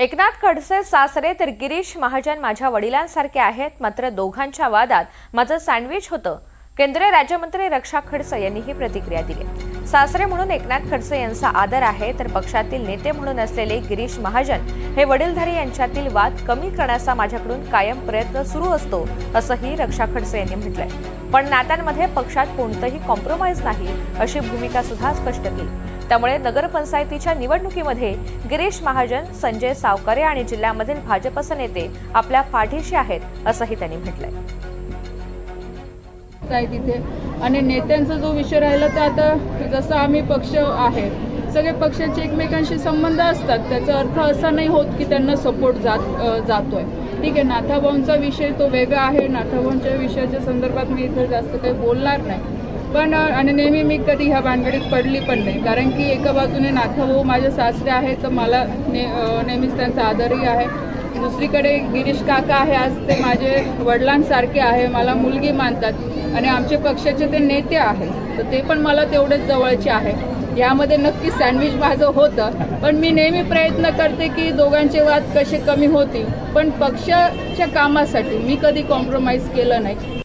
एकनाथ खडसे सासरे तर गिरीश महाजन माझ्या वडिलांसारखे आहेत मात्र दोघांच्या वादात माझं सँडविच होतं. केंद्रीय राज्यमंत्री रक्षा खडसे यांनी ही प्रतिक्रिया दिली. सासरे म्हणून एकनाथ खडसे यांचा आदर आहे तर पक्षातील नेते म्हणून असलेले गिरीश महाजन हे वडीलधारी यांच्यातील वाद कमी करण्याचा माझ्याकडून कायम प्रयत्न सुरू असतो असंही रक्षा खडसे यांनी म्हटलंय. पण नात्यांमध्ये पक्षात कोणतंही कॉम्प्रोमाइज नाही अशी भूमिका सुद्धा स्पष्ट केली. त्यामुळे नगरपंचायतीच्या निवडणुकीमध्ये गिरीश महाजन संजय सावकारे आणि जिल्ह्यामधील भाजपचे नेते आपल्या पाठीशी आहेत असंही त्यांनी म्हटलंय. आहे तिथे? आणि नेत्यांचा जो विषय राहिला तर आता जसं आम्ही पक्ष आहे सगळे पक्षाचे एकमेकांशी संबंध असतात. त्याचा अर्थ असा नाही होत की त्यांना सपोर्ट जात जातोय. ठीक आहे नाथाभाऊंचा विषय तो वेगळा आहे. नाथाभाऊंच्या विषयाच्या संदर्भात मी इथं जास्त काही बोलणार नाही. पण आणि नेहमी मी कधी ह्या भानगडीत पडली पण नाही. कारण की एका बाजूने नाथाभाऊ माझ्या सासरे आहेत तर मला ने नेहमीच त्यांचा आदरही आहे. दुसरीकडे गिरीश काका आहे आज ते माझे वडिलांसारखे आहे मला मुलगी मानतात. आणि आमचे पक्षाचे ते नेते आहेत. तर ते पण मला तेवढेच जवळचे आहे. यामध्ये नक्की सँडविच माझं होतं. पण मी नेहमी प्रयत्न करते की दोघांचे वाद कसे कमी होतील. पण पक्षाच्या कामासाठी मी कधी कॉम्प्रोमाइज केलं नाही.